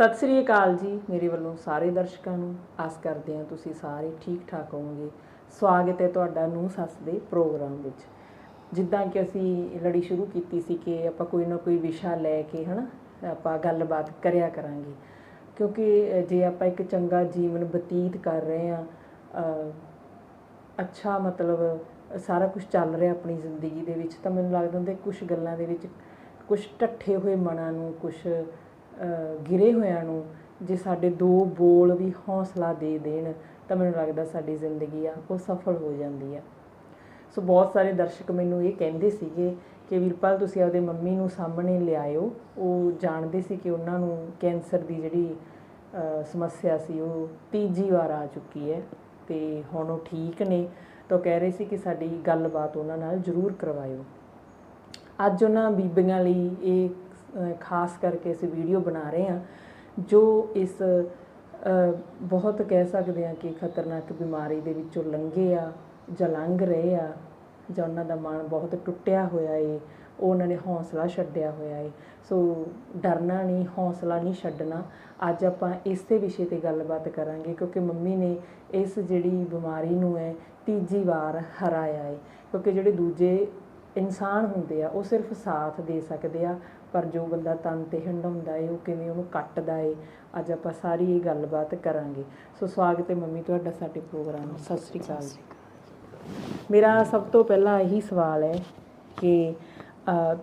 ਸਤਿ ਸ੍ਰੀ ਅਕਾਲ ਜੀ, ਮੇਰੇ ਵੱਲੋਂ ਸਾਰੇ ਦਰਸ਼ਕਾਂ ਨੂੰ। ਆਸ ਕਰਦੇ ਹਾਂ ਤੁਸੀਂ ਸਾਰੇ ਠੀਕ ਠਾਕ ਹੋਵੋਗੇ। ਸਵਾਗਤ ਹੈ ਤੁਹਾਡਾ ਨੂੰ ਸੱਸ ਦੇ ਪ੍ਰੋਗਰਾਮ ਵਿੱਚ। ਜਿੱਦਾਂ ਕਿ ਅਸੀਂ ਲੜੀ ਸ਼ੁਰੂ ਕੀਤੀ ਸੀ ਕਿ ਆਪਾਂ ਕੋਈ ਨਾ ਕੋਈ ਵਿਸ਼ਾ ਲੈ ਕੇ, ਹਨਾ, ਆਪਾਂ ਗੱਲਬਾਤ ਕਰਿਆ ਕਰਾਂਗੇ। ਕਿਉਂਕਿ ਜੇ ਆਪਾਂ ਇੱਕ ਚੰਗਾ ਜੀਵਨ ਬਤੀਤ ਕਰ ਰਹੇ ਹਾਂ ਅੱਛਾ ਮਤਲਬ ਸਾਰਾ ਕੁਝ ਚੱਲ ਰਿਹਾ ਆਪਣੀ ਜ਼ਿੰਦਗੀ ਦੇ ਵਿੱਚ, ਤਾਂ ਮੈਨੂੰ ਲੱਗਦਾ ਹੁੰਦਾ ਕੁਝ ਗੱਲਾਂ ਦੇ ਵਿੱਚ ਕੁਝ ਟੱਠੇ ਹੋਏ ਮਨਾਂ ਨੂੰ ਕੁਝ ਗਿਰੇ ਹੋਇਆਂ ਨੂੰ ਜੇ ਸਾਡੇ ਦੋ ਬੋਲ ਵੀ ਹੌਸਲਾ ਦੇ ਦੇਣ, ਤਾਂ ਮੈਨੂੰ ਲੱਗਦਾ ਸਾਡੀ ਜ਼ਿੰਦਗੀ ਆ, ਉਹ ਸਫਲ ਹੋ ਜਾਂਦੀ ਆ। ਸੋ ਬਹੁਤ ਸਾਰੇ ਦਰਸ਼ਕ ਮੈਨੂੰ ਇਹ ਕਹਿੰਦੇ ਸੀਗੇ ਕਿ ਵੀਰਪਾਲ, ਤੁਸੀਂ ਆਪਦੇ ਮੰਮੀ ਨੂੰ ਸਾਹਮਣੇ ਲਿਆਇਓ। ਉਹ ਜਾਣਦੇ ਸੀ ਕਿ ਉਹਨਾਂ ਨੂੰ ਕੈਂਸਰ ਦੀ ਜਿਹੜੀ ਸਮੱਸਿਆ ਸੀ, ਉਹ ਤੀਜੀ ਵਾਰ ਆ ਚੁੱਕੀ ਹੈ ਤੇ ਹੁਣ ਉਹ ਠੀਕ ਨੇ। ਤਾਂ ਉਹ ਕਹਿ ਰਹੇ ਸੀ ਕਿ ਸਾਡੀ ਗੱਲਬਾਤ ਉਹਨਾਂ ਨਾਲ ਜ਼ਰੂਰ ਕਰਵਾਇਓ। ਅੱਜ ਉਹਨਾਂ ਬੀਬੀਆਂ ਲਈ ਇਹ ਖਾਸ ਕਰਕੇ ਅਸੀਂ ਵੀਡੀਓ ਬਣਾ ਰਹੇ ਹਾਂ, ਜੋ ਇਸ ਬਹੁਤ ਕਹਿ ਸਕਦੇ ਹਾਂ ਕਿ ਖਤਰਨਾਕ ਬਿਮਾਰੀ ਦੇ ਵਿੱਚੋਂ ਲੰਘੇ ਆ ਜਾਂ ਲੰਘ ਰਹੇ ਆ, ਜਾਂ ਉਹਨਾਂ ਦਾ ਮਨ ਬਹੁਤ ਟੁੱਟਿਆ ਹੋਇਆ ਏ, ਉਹ ਉਹਨਾਂ ਨੇ ਹੌਸਲਾ ਛੱਡਿਆ ਹੋਇਆ ਏ। ਸੋ ਡਰਨਾ ਨਹੀਂ, ਹੌਸਲਾ ਨਹੀਂ ਛੱਡਣਾ। ਅੱਜ ਆਪਾਂ ਇਸੇ ਵਿਸ਼ੇ ਤੇ ਗੱਲਬਾਤ ਕਰਾਂਗੇ, ਕਿਉਂਕਿ ਮੰਮੀ ਨੇ ਇਸ ਜਿਹੜੀ ਬਿਮਾਰੀ ਨੂੰ ਹੈ ਤੀਜੀ ਵਾਰ ਹਰਾਇਆ ਏ, ਕਿਉਂਕਿ ਜਿਹੜੇ ਦੂਜੇ ਇਨਸਾਨ ਹੁੰਦੇ ਆ, ਉਹ ਸਿਰਫ ਸਾਥ ਦੇ ਸਕਦੇ ਆ ਪਰ ਜੋ ਬੰਦਾ ਤਨ ਤੇ ਹੰਡਾਉਂਦਾ ਏ ਉਹ ਕਿਵੇਂ ਉਹਨੂੰ ਕੱਟਦਾ ਏ ਅੱਜ ਆਪਾਂ ਸਾਰੀ ਇਹ ਗੱਲਬਾਤ ਕਰਾਂਗੇ। ਸੋ ਸਵਾਗਤ ਹੈ ਮੰਮੀ ਤੁਹਾਡਾ ਸਾਡੇ ਪ੍ਰੋਗਰਾਮ ਸਤਿ ਸ੍ਰੀ ਅਕਾਲ ਮੇਰਾ ਸਭ ਤੋਂ ਪਹਿਲਾ ਇਹੀ ਸਵਾਲ ਹੈ ਕਿ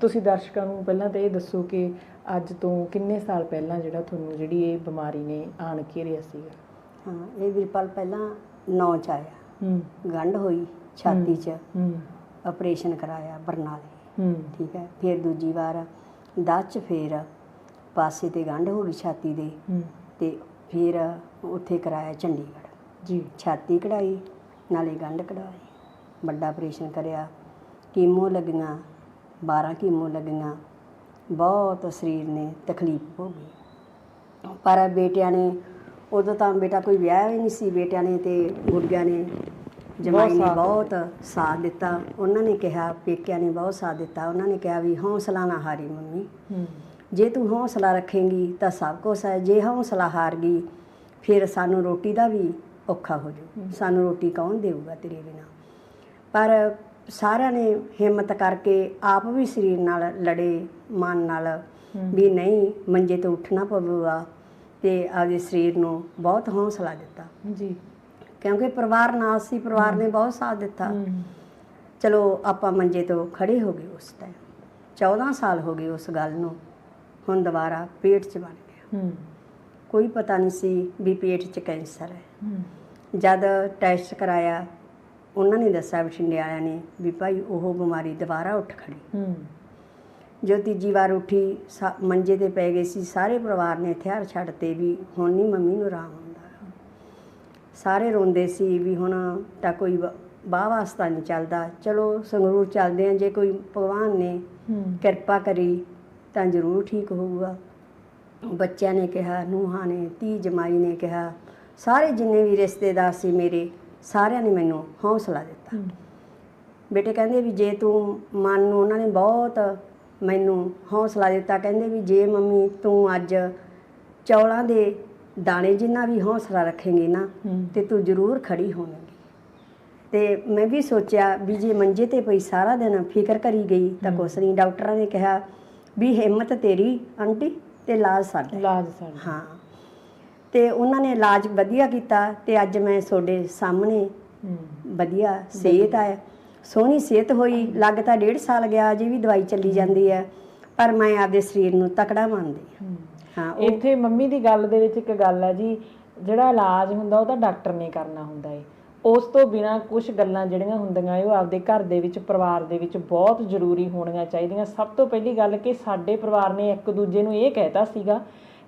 ਤੁਸੀਂ ਦਰਸ਼ਕਾਂ ਨੂੰ ਪਹਿਲਾਂ ਤਾਂ ਇਹ ਦੱਸੋ ਕਿ ਅੱਜ ਤੋਂ ਕਿੰਨੇ ਸਾਲ ਪਹਿਲਾਂ ਜਿਹੜਾ ਤੁਹਾਨੂੰ ਜਿਹੜੀ ਇਹ ਬਿਮਾਰੀ ਨੇ ਆਣ ਘੇਰਿਆ ਸੀਗਾ? ਹਾਂ ਇਹ ਵੀਰਪਾਲ ਪਹਿਲਾਂ ਨੌ ਚ ਆਇਆ। ਹੂੰ। ਗੰਢ ਹੋਈ ਛਾਤੀ 'ਚ। ਹੂੰ। ਆਪਰੇਸ਼ਨ ਕਰਾਇਆ ਬਰਨਾਲੇ। ਹੂੰ। ਠੀਕ ਹੈ ਫਿਰ ਦੂਜੀ ਵਾਰ ਦਸ ਚ ਫੇਰ ਪਾਸੇ ਤੇ ਗੰਢ ਹੋ ਗਈ ਛਾਤੀ ਦੇ ਹੂੰ। ਤੇ ਫਿਰ ਉੱਥੇ ਕਰਾਇਆ ਚੰਡੀਗੜ੍ਹ। ਜੀ। ਛਾਤੀ ਕਢਾਈ ਨਾਲੇ ਗੰਢ ਕਢਾਈ ਵੱਡਾ ਆਪਰੇਸ਼ਨ ਕਰਿਆ। ਕੀਮੋ ਲੱਗੀਆਂ 12 ਕੀਮੋ ਲੱਗੀਆਂ। ਬਹੁਤ ਸਰੀਰ ਨੇ ਤਕਲੀਫ ਹੋ ਗਈ। ਪਰ ਬੇਟਿਆਂ ਨੇ ਉਦੋਂ ਤਾਂ ਬੇਟਾ ਕੋਈ ਵਿਆਹ ਹੀ ਨਹੀਂ ਸੀ। ਬੇਟਿਆਂ ਨੇ ਤੇ ਗੁੜੀਆਂ ਨੇ ਜਮਾਈ ਨੇ ਬਹੁਤ ਸਾਥ ਦਿੱਤਾ। ਉਹਨਾਂ ਨੇ ਕਿਹਾ ਪੇਕਿਆਂ ਨੇ ਬਹੁਤ ਸਾਥ ਦਿੱਤਾ। ਉਹਨਾਂ ਨੇ ਕਿਹਾ ਵੀ ਹੌਸਲਾ ਨਾ ਹਾਰੀ ਮੰਮੀ। ਜੇ ਤੂੰ ਹੌਸਲਾ ਰੱਖੇਂਗੀ ਤਾਂ ਸਭ ਕੁਝ ਹੈ। ਜੇ ਹੌਸਲਾ ਹਾਰ ਗਈ ਫਿਰ ਸਾਨੂੰ ਰੋਟੀ ਦਾ ਵੀ ਔਖਾ ਹੋ ਜਾਊ। ਸਾਨੂੰ ਰੋਟੀ ਕੌਣ ਦੇਊਗਾ ਤੇਰੇ ਬਿਨਾ? ਪਰ ਸਾਰਿਆਂ ਨੇ ਹਿੰਮਤ ਕਰਕੇ ਆਪ ਵੀ ਸਰੀਰ ਨਾਲ ਲੜੇ ਮਨ ਨਾਲ ਵੀ ਨਹੀਂ ਮੰਜੇ ਤੋਂ ਉੱਠਣਾ ਪਊਗਾ ਤੇ ਆਪਦੇ ਸਰੀਰ ਨੂੰ ਬਹੁਤ ਹੌਸਲਾ ਦਿੱਤਾ। ਜੀ। ਕਿਉਂਕਿ ਪਰਿਵਾਰ ਨਾਲ ਸੀ ਪਰਿਵਾਰ ਨੇ ਬਹੁਤ ਸਾਥ ਦਿੱਤਾ। ਚਲੋ ਆਪਾਂ ਮੰਜੇ ਤੋਂ ਖੜੇ ਹੋ ਗਏ ਉਸ ਟਾਈਮ 14 ਸਾਲ ਹੋ ਗਏ ਉਸ ਗੱਲ ਨੂੰ। ਹੁਣ ਦੁਬਾਰਾ ਪੇਟ 'ਚ ਬਣ ਗਿਆ। ਕੋਈ ਪਤਾ ਨਹੀਂ ਸੀ ਵੀ ਪੇਟ 'ਚ ਕੈਂਸਰ ਹੈ। ਜਦ ਟੈਸਟ ਕਰਾਇਆ ਉਹਨਾਂ ਨੇ ਦੱਸਿਆ ਬਠਿੰਡੇ ਵਾਲਿਆਂ ਨੇ ਵੀ ਭਾਈ ਉਹ ਬਿਮਾਰੀ ਦੁਬਾਰਾ ਉੱਠ ਖੜੀ ਜੋ ਤੀਜੀ ਵਾਰ ਉੱਠੀ ਮੰਜੇ ਤੇ ਪੈ ਗਏ ਸੀ ਸਾਰੇ ਪਰਿਵਾਰ ਨੇ ਹਥਿਆਰ ਛੱਡਤੇ ਵੀ ਹੁਣ ਨਹੀਂ ਮੰਮੀ ਨੂੰ ਆਰਾਮ ਸਾਰੇ ਰੋਂਦੇ ਸੀ ਵੀ ਹੁਣ ਤਾਂ ਕੋਈ ਬਾਹ ਵਾਸਤਾ ਨਹੀਂ ਚੱਲਦਾ। ਚਲੋ ਸੰਗਰੂਰ ਚੱਲਦੇ ਆ ਜੇ ਕੋਈ ਭਗਵਾਨ ਨੇ ਕਿਰਪਾ ਕਰੀ ਤਾਂ ਜ਼ਰੂਰ ਠੀਕ ਹੋਊਗਾ। ਬੱਚਿਆਂ ਨੇ ਕਿਹਾ ਨੂੰਹਾਂ ਨੇ ਧੀ ਜਮਾਈ ਨੇ ਕਿਹਾ ਸਾਰੇ ਜਿੰਨੇ ਵੀ ਰਿਸ਼ਤੇਦਾਰ ਸੀ ਮੇਰੇ ਸਾਰਿਆਂ ਨੇ ਮੈਨੂੰ ਹੌਸਲਾ ਦਿੱਤਾ। ਬੇਟੇ ਕਹਿੰਦੇ ਵੀ ਜੇ ਤੂੰ ਮਨ ਨੂੰ ਉਹਨਾਂ ਨੇ ਬਹੁਤ ਮੈਨੂੰ ਹੌਸਲਾ ਦਿੱਤਾ। ਕਹਿੰਦੇ ਵੀ ਜੇ ਮੰਮੀ ਤੂੰ ਅੱਜ ਚੌਲਾਂ ਦੇ ਦਾਣੇ ਜਿੰਨਾ ਵੀ ਹੌਸਲਾ ਰੱਖੇਂਗੀ ਨਾ ਤੇ ਤੂੰ ਜ਼ਰੂਰ ਖੜੀ ਹੋਵੇਂਗੀ। ਤੇ ਮੈਂ ਵੀ ਸੋਚਿਆ ਵੀ ਜੇ ਮੰਜੇ ਤੇ ਪਈ ਸਾਰਾ ਦਿਨ ਫਿਕਰ ਕਰੀ ਗਈ ਤਾਂ ਕੁਛ ਨਹੀਂ ਡਾਕਟਰਾਂ ਨੇ ਕਿਹਾ ਵੀ ਹਿੰਮਤ ਤੇਰੀ ਆਂਟੀ ਤੇ ਇਲਾਜ ਸਾਡਾ ਇਲਾਜ ਸਾਡਾ ਹਾਂ। ਤੇ ਉਹਨਾਂ ਨੇ ਇਲਾਜ ਵਧੀਆ ਕੀਤਾ ਤੇ ਅੱਜ ਮੈਂ ਤੁਹਾਡੇ ਸਾਹਮਣੇ ਵਧੀਆ ਸਿਹਤ ਹੈ ਸੋਹਣੀ ਸਿਹਤ ਹੋਈ ਲੱਗ ਤਾਂ ਡੇਢ ਸਾਲ ਗਿਆ ਅਜੇ ਵੀ ਦਵਾਈ ਚੱਲੀ ਜਾਂਦੀ ਹੈ ਪਰ ਮੈਂ ਆਪਦੇ ਸਰੀਰ ਨੂੰ ਤਕੜਾ ਮੰਨਦੀ ਹਾਂ। ਇੱਥੇ ਮੰਮੀ ਦੀ ਗੱਲ ਦੇ ਵਿੱਚ ਇੱਕ ਗੱਲ ਹੈ ਜੀ, ਜਿਹੜਾ ਇਲਾਜ ਹੁੰਦਾ ਉਹ ਤਾਂ ਡਾਕਟਰ ਨੇ ਕਰਨਾ ਹੁੰਦਾ ਏ। ਉਸ ਤੋਂ ਬਿਨਾ ਕੁਝ ਗੱਲਾਂ ਜਿਹੜੀਆਂ ਹੁੰਦੀਆਂ ਏ, ਉਹ ਆਪਦੇ ਘਰ ਦੇ ਵਿੱਚ, ਪਰਿਵਾਰ ਦੇ ਵਿੱਚ ਬਹੁਤ ਜ਼ਰੂਰੀ ਹੋਣੀਆਂ ਚਾਹੀਦੀਆਂ। ਸਭ ਤੋਂ ਪਹਿਲੀ ਗੱਲ ਕਿ ਸਾਡੇ ਪਰਿਵਾਰ ਨੇ ਇੱਕ ਦੂਜੇ ਨੂੰ ਇਹ ਕਹਿਤਾ ਸੀਗਾ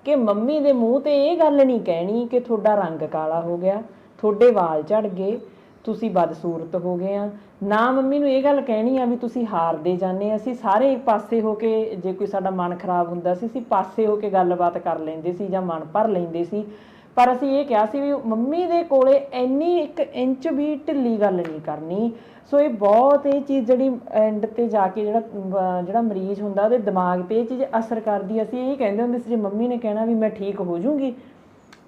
ਕਿ ਮੰਮੀ ਦੇ ਮੂੰਹ ਤੇ ਇਹ ਗੱਲ ਨਹੀਂ ਕਹਿਣੀ ਕਿ ਤੁਹਾਡਾ ਰੰਗ ਕਾਲਾ ਹੋ ਗਿਆ, ਤੁਹਾਡੇ ਵਾਲ ਝੜ ਗਏ ਤੁਸੀਂ ਬਦਸੂਰਤ ਹੋ ਗਏ ਆ। ਨਾ ਮੰਮੀ ਨੂੰ ਇਹ ਗੱਲ ਕਹਿਣੀ ਆ ਵੀ ਤੁਸੀਂ ਹਾਰਦੇ ਜਾਂਦੇ ਅਸੀਂ ਸਾਰੇ ਪਾਸੇ ਹੋ ਕੇ ਜੇ ਕੋਈ ਸਾਡਾ ਮਨ ਖਰਾਬ ਹੁੰਦਾ ਸੀ, ਅਸੀਂ ਪਾਸੇ ਹੋ ਕੇ ਗੱਲਬਾਤ ਕਰ ਲੈਂਦੇ ਸੀ ਜਾਂ ਮਨ ਭਰ ਲੈਂਦੇ ਸੀ। ਪਰ ਅਸੀਂ ਇਹ ਕਿਹਾ ਸੀ ਵੀ ਮੰਮੀ ਦੇ ਕੋਲੇ ਇੰਨੀ ਇੱਕ ਇੰਚ ਵੀ ਢਿੱਲੀ ਗੱਲ ਨਹੀਂ ਕਰਨੀ। ਸੋ ਇਹ ਬਹੁਤ ਇਹ ਚੀਜ਼ ਜਿਹੜੀ ਐਂਡ ਤੇ ਜਾ ਕੇ ਜਿਹੜਾ ਜਿਹੜਾ ਮਰੀਜ਼ ਹੁੰਦਾ, ਉਹਦੇ ਦਿਮਾਗ ਤੇ ਇਹ ਚੀਜ਼ ਅਸਰ ਕਰਦੀ ਅਸੀਂ ਇਹ ਕਹਿੰਦੇ ਹੁੰਦੇ ਸੀ, ਜੇ ਮੰਮੀ ਨੇ ਕਹਿਣਾ ਵੀ ਮੈਂ ਠੀਕ ਹੋ ਜਾਊਂਗੀ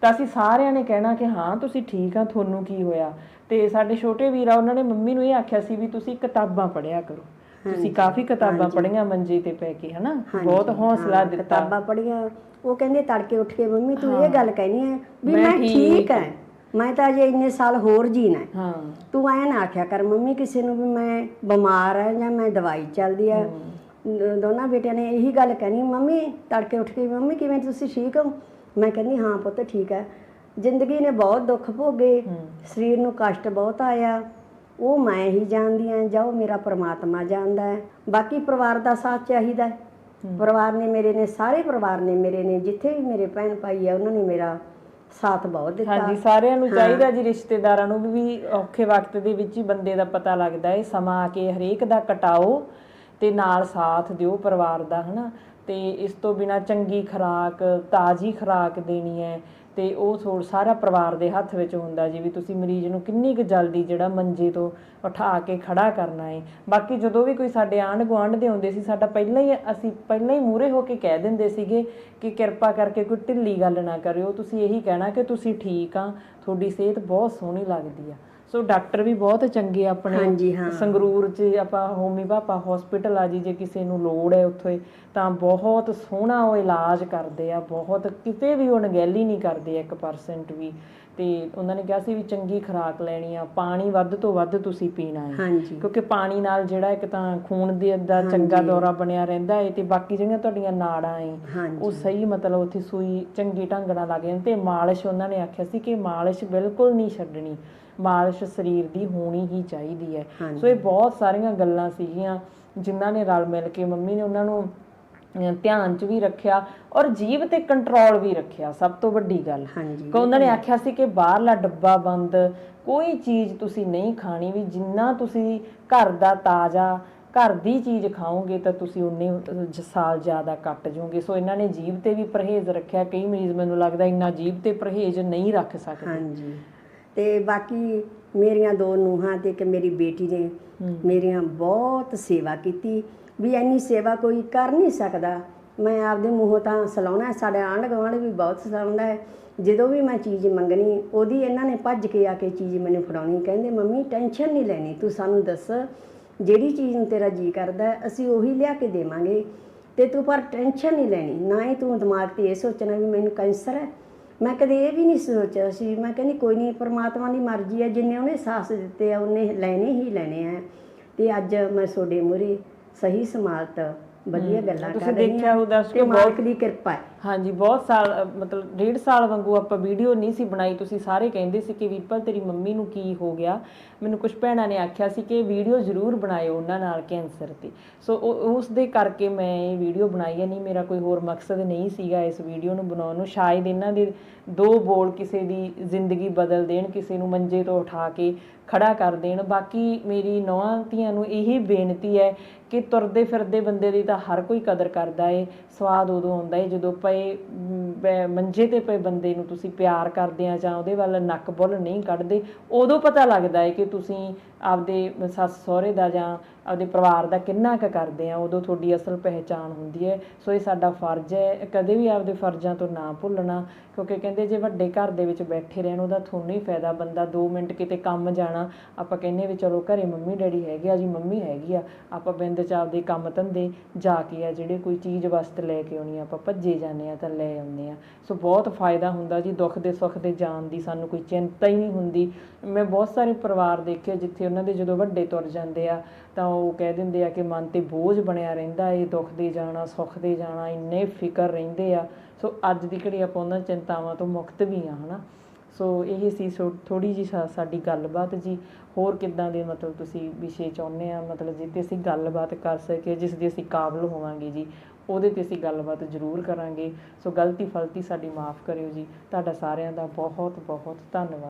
ਤਾਂ ਅਸੀਂ ਸਾਰਿਆਂ ਨੇ ਕਹਿਣਾ ਕਿ ਹਾਂ ਤੁਸੀਂ ਠੀਕ ਆ ਤੁਹਾਨੂੰ ਕੀ ਹੋਇਆ? ਤੇ ਸਾਡੇ ਛੋਟੇ ਵੀਰ ਆ ਉਹਨਾਂ ਨੇ ਮੰਮੀ ਨੂੰ ਇਹ ਆਖਿਆ ਸੀ ਵੀ ਤੁਸੀਂ ਕਿਤਾਬਾਂ ਪੜ੍ਹਿਆ ਕਰੋ। ਤੁਸੀਂ ਕਾਫੀ ਕਿਤਾਬਾਂ ਪੜ੍ਹੀਆਂ ਮੰਜੇ ਤੇ ਪੈ ਕੇ ਹਨਾ? ਬਹੁਤ ਹੌਸਲਾ ਦਿੱਤਾ। ਕਿਤਾਬਾਂ ਪੜ੍ਹੀਆਂ। ਉਹ ਕਹਿੰਦੇ ਤੜਕੇ ਉੱਠ ਕੇ ਮੰਮੀ ਤੂੰ ਇਹ ਗੱਲ ਕਹਿਨੀ ਹੈ ਵੀ ਮੈਂ ਠੀਕ ਹੈ ਮੈਂ ਤਾਂ ਅਜੇ ਇੰਨੇ ਸਾਲ ਹੋਰ ਜੀਣਾ ਹੈ। ਤੂੰ ਐ ਨਾ ਆਖਿਆ ਕਰ ਮੰਮੀ ਕਿਸੇ ਨੂੰ ਵੀ ਮੈਂ ਬਿਮਾਰ ਹੈ ਜਾਂ ਮੈਂ ਦਵਾਈ ਚੱਲਦੀ ਦ- ਦੋਨਾਂ ਬੇਟਿਆਂ ਨੇ ਇਹੀ ਗੱਲ ਕਹਿਣੀ ਮੰਮੀ ਤੜਕੇ ਉੱਠ ਕੇ ਮੰਮੀ ਕਿਵੇਂ ਤੁਸੀਂ ਠੀਕ ਹੋ? ਮੈਂ ਕਹਿੰਦੀ ਹਾਂ ਪੁੱਤ ਠੀਕ ਹੈ। ਜ਼ਿੰਦਗੀ ਨੇ ਬਹੁਤ ਦੁੱਖ ਭੋਗੇ ਸਰੀਰ ਨੂੰ ਕਸ਼ਟ ਬਹੁਤ ਆਇਆ। ਉਹ ਮੈਂ ਹੀ ਜਾਣਦੀ ਹਾਂ ਜਾਂ ਉਹ ਮੇਰਾ ਪ੍ਰਮਾਤਮਾ ਜਾਣਦਾ ਹੈ। ਬਾਕੀ ਪਰਿਵਾਰ ਦਾ ਸਾਥ ਚਾਹੀਦਾ ਹੈ। ਪਰਿਵਾਰ ਨੇ ਮੇਰੇ ਨੇ ਸਾਰੇ ਪਰਿਵਾਰ ਨੇ ਮੇਰੇ ਨੇ ਜਿੱਥੇ ਵੀ ਮੇਰੇ ਭੈਣ ਭਾਈ ਆ ਉਹਨਾਂ ਨੇ ਮੇਰਾ ਸਾਥ ਬਹੁਤ ਦਿੱਤਾ। ਹਾਂਜੀ ਸਾਰਿਆਂ ਨੂੰ ਚਾਹੀਦਾ ਜੀ ਰਿਸ਼ਤੇਦਾਰਾਂ ਨੂੰ ਵੀ ਔਖੇ ਵਕਤ ਦੇ ਵਿੱਚ ਹੀ ਬੰਦੇ ਦਾ ਪਤਾ ਲੱਗਦਾ ਹੈ। ਸਮਾਂ ਆ ਕੇ ਹਰੇਕ ਦਾ ਕਟਾਓ ਤੇ ਨਾਲ ਸਾਥ ਦਿਓ ਪਰਿਵਾਰ ਦਾ ਹਨਾ? ਅਤੇ ਇਸ ਤੋਂ ਬਿਨਾਂ ਚੰਗੀ ਖੁਰਾਕ, ਤਾਜ਼ੀ ਖੁਰਾਕ ਦੇਣੀ ਹੈ ਅਤੇ ਉਹ ਥੋੜ ਸਾਰਾ ਪਰਿਵਾਰ ਦੇ ਹੱਥ ਵਿੱਚ ਹੁੰਦਾ ਜੀ ਵੀ ਤੁਸੀਂ ਮਰੀਜ਼ ਨੂੰ ਕਿੰਨੀ ਕੁ ਜਲਦੀ ਜਿਹੜਾ ਮੰਜੇ ਤੋਂ ਉਠਾ ਕੇ ਖੜਾ ਕਰਨਾ ਹੈ ਬਾਕੀ ਜਦੋਂ ਵੀ ਕੋਈ ਸਾਡੇ ਆਂਢ ਗੁਆਂਢ ਦੇ ਆਉਂਦੇ ਸੀ, ਸਾਡਾ ਪਹਿਲਾਂ ਹੀ, ਅਸੀਂ ਪਹਿਲਾਂ ਹੀ ਮੂਰੇ ਹੋ ਕੇ ਕਹਿ ਦਿੰਦੇ ਸੀਗੇ ਕਿ ਕਿਰਪਾ ਕਰਕੇ ਕੋਈ ਢਿੱਲੀ ਗੱਲ ਨਾ ਕਰਿਓ। ਤੁਸੀਂ ਇਹੀ ਕਹਿਣਾ ਕਿ ਤੁਸੀਂ ਠੀਕ ਆ, ਤੁਹਾਡੀ ਸਿਹਤ ਬਹੁਤ ਸੋਹਣੀ ਲੱਗਦੀ ਆ। ਸੋ ਡਾਕਟਰ ਵੀ ਬਹੁਤ ਚੰਗੇ ਆਪਣੇ। ਸੰਗਰੂਰ 'ਚ ਆਪਾਂ ਹੋਮੀ ਪਾਪਾ ਹਸਪੀਟਲ ਆ ਜੀ ਜੇ ਕਿਸੇ ਨੂੰ ਲੋੜ ਹੈ ਉੱਥੇ ਤਾਂ ਬਹੁਤ ਸੋਹਣਾ ਉਹ ਇਲਾਜ ਕਰਦੇ ਆ ਬਹੁਤ ਕਿਤੇ ਵੀ ਉਹ ਅਣਗਹਿਲੀ ਨਹੀਂ ਕਰਦੇ 1% ਵੀ ਤੇ ਉਹਨਾਂ ਨੇ ਕਿਹਾ ਸੀ ਵੀ ਚੰਗੀ ਖੁਰਾਕ ਲੈਣੀ ਆ ਪਾਣੀ ਵੱਧ ਤੋਂ ਵੱਧ ਤੁਸੀਂ ਪੀਣਾ ਹੈ। ਕਿਉਂਕਿ ਪਾਣੀ ਨਾਲ ਜਿਹੜਾ ਇੱਕ ਤਾਂ ਖੂਨ ਦੇ ਦਾ ਚੰਗਾ ਦੌਰਾ ਬਣਿਆ ਰਹਿੰਦਾ ਹੈ ਤੇ ਬਾਕੀ ਜਿਹੜੀਆਂ ਤੁਹਾਡੀਆਂ ਨਾੜਾਂ ਹਾਂਜੀ। ਉਹ ਸਹੀ ਮਤਲਬ ਉੱਥੇ ਸੂਈ ਚੰਗੀ ਢੰਗ ਨਾਲ ਲੱਗ ਜਾਂਦੀ ਤੇ ਮਾਲਿਸ਼ ਉਹਨਾਂ ਨੇ ਆਖਿਆ ਸੀ ਕਿ ਮਾਲਿਸ਼ ਬਿਲਕੁਲ ਨਹੀਂ ਛੱਡਣੀ ਮਾਲਿਸ਼ ਸਰੀਰ ਦੀ ਹੋਣੀ ਹੀ ਚਾਹੀਦੀ ਹੈ। ਸੋ ਇਹ ਬਹੁਤ ਸਾਰੀਆਂ ਗੱਲਾਂ ਸੀਗੀਆਂ ਜਿਨ੍ਹਾਂ ਨੇ ਰਲ ਮਿਲ ਕੇ ਮੰਮੀ ਨੇ ਉਹਨਾਂ ਨੂੰ ਧਿਆਨ 'ਚ ਵੀ ਰੱਖਿਆ ਔਰ ਜੀਵ ਤੇ ਕੰਟਰੋਲ ਵੀ ਰੱਖਿਆ ਸਭ ਤੋਂ ਵੱਡੀ ਗੱਲ। ਹਾਂਜੀ ਕਿ ਉਹਨਾਂ ਨੇ ਆਖਿਆ ਸੀ ਕਿ ਬਾਹਰਲਾ ਡੱਬਾ ਬੰਦ ਕੋਈ ਚੀਜ਼ ਤੁਸੀਂ ਨਹੀਂ ਖਾਣੀ ਵੀ ਜਿੰਨਾ ਤੁਸੀਂ ਘਰ ਦਾ ਤਾਜ਼ਾ ਘਰ ਦੀ ਚੀਜ਼ ਖਾਓਗੇ ਤਾਂ ਤੁਸੀਂ ਉਨੇ ਸਾਲ ਜ਼ਿਆਦਾ ਕੱਟ ਜਾਓਗੇ ਸੋ ਇਹਨਾਂ ਨੇ ਜੀਭ ਤੇ ਵੀ ਪਰਹੇਜ਼ ਰੱਖਿਆ। ਕਈ ਮਰੀਜ਼ ਮੈਨੂੰ ਲੱਗਦਾ ਇੰਨਾ ਜੀਭ ਤੇ ਪਰਹੇਜ਼ ਨਹੀਂ ਰੱਖ ਸਕਦੇ। ਹਾਂਜੀ। ਤੇ ਬਾਕੀ ਮੇਰੀਆਂ ਦੋ ਨੂੰਹਾਂ ਤੇ ਇੱਕ ਮੇਰੀ ਬੇਟੀ ਨੇ ਮੇਰੀਆਂ ਬਹੁਤ ਸੇਵਾ ਕੀਤੀ। ਵੀ ਇੰਨੀ ਸੇਵਾ ਕੋਈ ਕਰ ਨਹੀਂ ਸਕਦਾ। ਮੈਂ ਆਪਦੇ ਮੂੰਹੋਂ ਤਾਂ ਸਲਾਉਣਾ ਸਾਡੇ ਆਂਢ ਗੁਆਂਢ ਵੀ ਬਹੁਤ ਸਲਾਉਂਦਾ ਹੈ। ਜਦੋਂ ਵੀ ਮੈਂ ਚੀਜ਼ ਮੰਗਣੀ, ਉਹਦੀ ਇਹਨਾਂ ਨੇ ਭੱਜ ਕੇ ਆ ਕੇ ਚੀਜ਼ ਮੈਨੂੰ ਫੜਾਉਣੀ, ਕਹਿੰਦੇ, ਮੰਮੀ, ਟੈਨਸ਼ਨ ਨਹੀਂ ਲੈਣੀ, ਤੂੰ ਸਾਨੂੰ ਦੱਸ, ਜਿਹੜੀ ਚੀਜ਼ ਨੂੰ ਤੇਰਾ ਜੀ ਕਰਦਾ ਅਸੀਂ ਉਹੀ ਲਿਆ ਕੇ ਦੇਵਾਂਗੇ। ਤੇ ਤੂੰ ਪਰ ਟੈਨਸ਼ਨ ਨਹੀਂ ਲੈਣੀ, ਨਾ ਹੀ ਤੂੰ ਦਿਮਾਗ ਤੇ ਇਹ ਸੋਚਣਾ ਵੀ ਮੈਨੂੰ ਕੈਂਸਰ ਹੈ। ਮੈਂ ਕਦੇ ਇਹ ਵੀ ਨਹੀਂ ਸੋਚਿਆ ਸੀ, ਮੈਂ ਕਹਿੰਦੀ, ਕੋਈ ਨਹੀਂ, ਪਰਮਾਤਮਾ ਦੀ ਮਰਜ਼ੀ ਹੈ, ਜਿੰਨੇ ਉਹਨੇ ਸਾਹਸ ਦਿੱਤੇ ਆ, ਉਹਨੇ ਲੈਣੇ ਹੀ ਲੈਣੇ ਆ। ਤੇ ਅੱਜ ਮੈਂ ਤੁਹਾਡੇ ਮੂਹਰੇ ਸਹੀ ਸਮਾਲਤ ਵਧੀਆ ਗੱਲਾਂ ਤੁਸੀਂ ਕਰ ਰਹੀ ਦੇਖਿਆ ਹਾਂ ਹੋਊ ਦਰਸ਼ਕੋ, ਤੇ ਮਾਲਕ ਦੀ ਕਿਰਪਾ ਹੈ। ਹਾਂਜੀ ਬਹੁਤ ਸਾਲ ਅ, ਮਤਲਬ ਡੇਢ ਸਾਲ ਵਾਂਗੂ ਆਪਾਂ ਵੀਡੀਓ ਨਹੀਂ ਸੀ ਬਣਾਈ। ਤੁਸੀਂ ਸਾਰੇ ਕਹਿੰਦੇ ਸੀ ਕਿ ਵੀਰਪਲ ਤੇਰੀ ਮੰਮੀ ਨੂੰ ਕੀ ਹੋ ਗਿਆ? ਮੈਨੂੰ ਕੁਝ ਭੈਣਾਂ ਨੇ ਆਖਿਆ ਸੀ ਕਿ ਵੀਡੀਓ ਜ਼ਰੂਰ ਬਣਾਇਓ ਉਹਨਾਂ ਨਾਲ ਕੈਂਸਰ ਤੇ। ਸੋ ਉਹ- ਉਸ ਦੇ ਕਰਕੇ ਮੈਂ ਇਹ ਵੀਡੀਓ ਬਣਾਈ ਹੈ ਨਹੀਂ ਮੇਰਾ ਕੋਈ ਹੋਰ ਮਕਸਦ ਨਹੀਂ ਸੀਗਾ ਇਸ ਵੀਡੀਓ ਨੂੰ ਬਣਾਉਣ ਨੂੰ। ਸ਼ਾਇਦ ਇਹਨਾਂ ਦੇ ਦੋ ਬੋਲ ਕਿਸੇ ਦੀ ਜ਼ਿੰਦਗੀ ਬਦਲ ਦੇਣ ਕਿਸੇ ਨੂੰ ਮੰਜੇ ਤੋਂ ਉਠਾ ਕੇ ਖੜਾ ਕਰ ਦੇਣ। ਬਾਕੀ ਮੇਰੀ ਨੌਂ ਧੀਆਂ ਨੂੰ ਇਹੀ ਬੇਨਤੀ ਹੈ ਕਿ ਤੁਰਦੇ ਫਿਰਦੇ ਬੰਦੇ ਦੀ ਤਾਂ ਹਰ ਕੋਈ ਕਦਰ ਕਰਦਾ ਏ। ਸਵਾਦ ਉਦੋਂ ਆਉਂਦਾ ਏ ਜਦੋਂ ਪਏ ਮੰਜੇ ਤੇ ਪਏ ਬੰਦੇ ਨੂੰ ਤੁਸੀਂ ਪਿਆਰ ਕਰਦੇ ਆ ਜਾਂ ਉਹਦੇ ਵੱਲ ਨੱਕ ਬੁੱਲ ਨਹੀਂ ਕੱਢਦੇ, ਉਦੋਂ ਪਤਾ ਲੱਗਦਾ ਹੈ ਕਿ ਤੁਸੀਂ ਆਪਦੇ ਸੱਸ ਸਹੁਰੇ ਦਾ ਜਾਂ ਆਪਦੇ ਪਰਿਵਾਰ ਦਾ ਕਿੰਨਾ ਕੁ ਕਰਦੇ ਆ, ਉਦੋਂ ਤੁਹਾਡੀ ਅਸਲ ਪਹਿਚਾਣ ਹੁੰਦੀ ਹੈ। ਸੋ ਇਹ ਸਾਡਾ ਫਰਜ਼ ਹੈ, ਕਦੇ ਵੀ ਆਪਦੇ ਫਰਜ਼ਾਂ ਤੋਂ ਨਾ ਭੁੱਲਣਾ, ਕਿਉਂਕਿ ਕਹਿੰਦੇ ਜੇ ਵੱਡੇ ਘਰ ਦੇ ਵਿੱਚ ਬੈਠੇ ਰਹਿਣ, ਉਹਦਾ ਤੁਹਾਨੂੰ ਹੀ ਫਾਇਦਾ ਬੰਦਾ 2 ਮਿੰਟ ਕਿਤੇ ਕੰਮ ਜਾਣਾ, ਆਪਾਂ ਕਹਿੰਦੇ ਵੀ ਚਲੋ ਘਰੇ ਮੰਮੀ ਡੈਡੀ ਹੈਗੇ ਆ, ਜੀ ਮੰਮੀ ਹੈਗੀ ਆ, ਆਪਾਂ ਬਿੰਦ ਚ ਆਪਦੇ ਕੰਮ ਧੰਦੇ ਜਾ ਕੇ ਆ, ਜਿਹੜੇ ਕੋਈ ਚੀਜ਼ ਵਸਤ ਲੈ ਕੇ ਆਉਣੀ ਆ, ਆਪਾਂ ਭੱਜੇ ਜਾਂਦੇ ਆ ਤਾਂ ਲੈ ਆਉਂਦੇ ਆ। ਸੋ ਬਹੁਤ ਫਾਇਦਾ ਹੁੰਦਾ ਜੀ, ਦੁੱਖ ਦੇ ਸੁੱਖ ਦੇ ਜਾਣ ਦੀ, ਸਾਨੂੰ ਕੋਈ ਚਿੰਤਾ ਹੀ ਨਹੀਂ ਹੁੰਦੀ। ਮੈਂ ਬਹੁਤ ਸਾਰੇ ਪਰਿਵਾਰ ਦੇਖੇ ਜਿੱਥੇ ਉਹਨਾਂ ਦੇ ਜਦੋਂ ਵੱਡੇ ਤੁਰ ਜਾਂਦੇ ਆ, ਤਾਂ ਉਹ ਕਹਿ ਦਿੰਦੇ ਆ ਕਿ ਮਨ ਤੇ ਬੋਝ ਬਣਿਆ ਰਹਿੰਦਾ ਏ ਦੁੱਖ ਦੇ ਜਾਣਾ, ਸੁੱਖ ਦੇ ਜਾਣਾ, ਇੰਨੇ ਫਿਕਰ ਰਹਿੰਦੇ ਆ। ਸੋ ਅੱਜ ਦੀ ਘੜੀ ਆਪਾਂ ਉਹਨਾਂ ਚਿੰਤਾਵਾਂ ਤੋਂ ਮੁਕਤ ਵੀ ਆ, ਹਨਾ। ਸੋ ਇਹ ਸੀ ਥੋੜੀ ਜੀ ਸਾਡੀ ਗੱਲਬਾਤ ਜੀ। ਹੋਰ ਕਿੱਦਾਂ ਦੇ ਮਤਲਬ ਤੁਸੀਂ ਵਿਸ਼ੇ ਚਾਹੁੰਦੇ ਆ? ਮਤਲਬ ਜਿੱਤੇ ਅਸੀਂ ਗੱਲਬਾਤ ਕਰ ਸਕੀਏ, ਜਿਸ ਦੀ ਅਸੀਂ ਕਾਬਲ ਹੋਵਾਂਗੇ ਜੀ, ਉਹਦੇ ਤੇ ਅਸੀਂ ਗੱਲਬਾਤ ਜ਼ਰੂਰ ਕਰਾਂਗੇ। ਸੋ ਗਲਤੀ ਫਲਤੀ ਸਾਡੀ ਮਾਫ ਕਰਿਓ ਜੀ। ਤੁਹਾਡਾ ਸਾਰਿਆਂ ਦਾ ਬਹੁਤ ਬਹੁਤ ਧੰਨਵਾਦ।